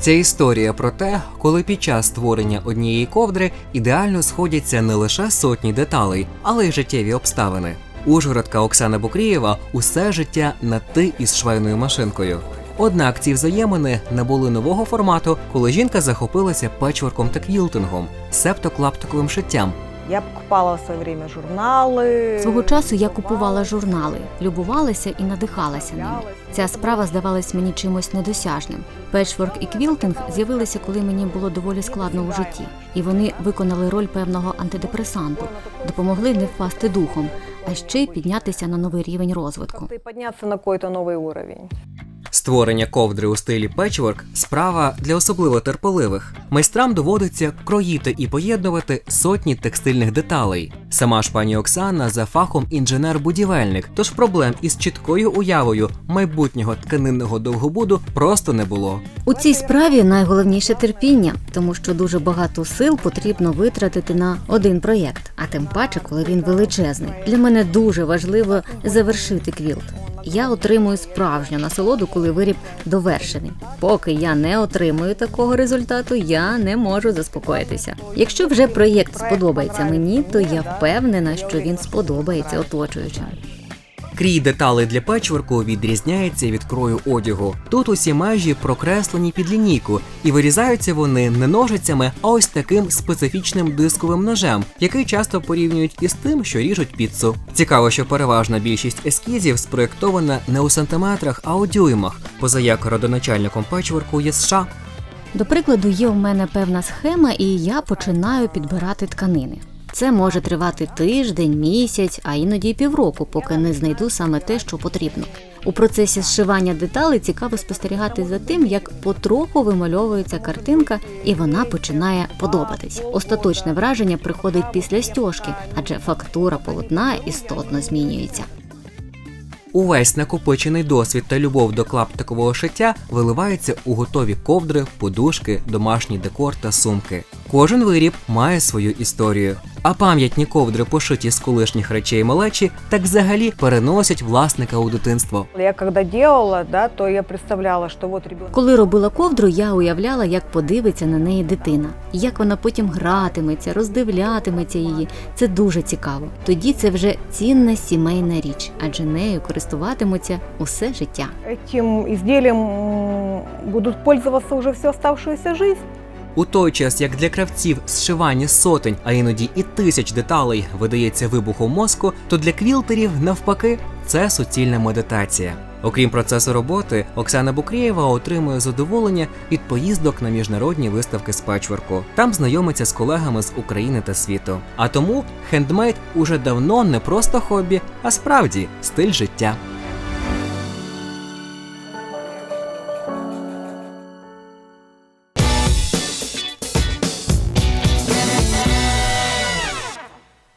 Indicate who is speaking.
Speaker 1: Ця історія про те, коли під час створення однієї ковдри ідеально сходяться не лише сотні деталей, але й життєві обставини. Ужгородка Оксана Букрієва усе життя на ти із швейною машинкою. Однак ці взаємини набули нового формату, коли жінка захопилася печворком та квілтингом, септоклаптиковим шиттям,
Speaker 2: Я покупала в своє время журнали.
Speaker 3: Свого часу я купувала журнали, любувалася і надихалася ними. Ця справа здавалась мені чимось недосяжним. Печворк і квілтинг з'явилися, коли мені було доволі складно у житті, і вони виконали роль певного антидепресанту, допомогли не впасти духом, а ще й піднятися на новий рівень розвитку.
Speaker 2: Как-то и подняться на какой-то новый уровень.
Speaker 1: Створення ковдри у стилі печворк справа для особливо терпеливих. Майстрам доводиться кроїти і поєднувати сотні текстильних деталей. Сама ж пані Оксана за фахом інженер-будівельник, тож проблем із чіткою уявою майбутнього тканинного довгобуду просто не було.
Speaker 3: У цій справі найголовніше терпіння, тому що дуже багато сил потрібно витратити на один проєкт, а тим паче, коли він величезний. Для мене дуже важливо завершити квілт. Я отримую справжню насолоду, коли виріб довершений. Поки я не отримую такого результату, я не можу заспокоїтися. Якщо вже проєкт сподобається мені, то я впевнена, що він сподобається оточуючим.
Speaker 1: Крій деталей для печворку відрізняється від крою одягу. Тут усі межі прокреслені під лінійку, і вирізаються вони не ножицями, а ось таким специфічним дисковим ножем, який часто порівнюють із тим, що ріжуть піцу. Цікаво, що переважна більшість ескізів спроєктована не у сантиметрах, а у дюймах, поза як родоначальником печворку є США.
Speaker 3: До прикладу, є у мене певна схема, і я починаю підбирати тканини. Це може тривати тиждень, місяць, а іноді й півроку, поки не знайду саме те, що потрібно. У процесі зшивання деталей цікаво спостерігати за тим, як потроху вимальовується картинка, і вона починає подобатись. Остаточне враження приходить після стяжки, адже фактура полотна істотно змінюється.
Speaker 1: Увесь накопичений досвід та любов до клаптикового шиття виливається у готові ковдри, подушки, домашній декор та сумки. Кожен виріб має свою історію. А пам'ятні ковдри, пошиті з колишніх речей малечі, так взагалі переносять власника у дитинство.
Speaker 2: Я когда делала, да, то я представляла, что вот ребенок
Speaker 3: Коли робила ковдру, я уявляла, як подивиться на неї дитина, як вона потім гратиметься, роздивлятиметься її. Це дуже цікаво. Тоді це вже цінна сімейна річ, адже нею користуватимуться усе життя.
Speaker 2: этим изделием м, будут пользоваться уже всю оставшуюся жизнь.
Speaker 1: У той час, як для кравців зшивання сотень, а іноді і тисяч деталей видається вибухом мозку, то для квілтерів навпаки це суцільна медитація. Окрім процесу роботи, Оксана Букрієва отримує задоволення від поїздок на міжнародні виставки з печворку. Там знайомиться з колегами з України та світу. А тому хендмейд уже давно не просто хобі, а справді стиль життя.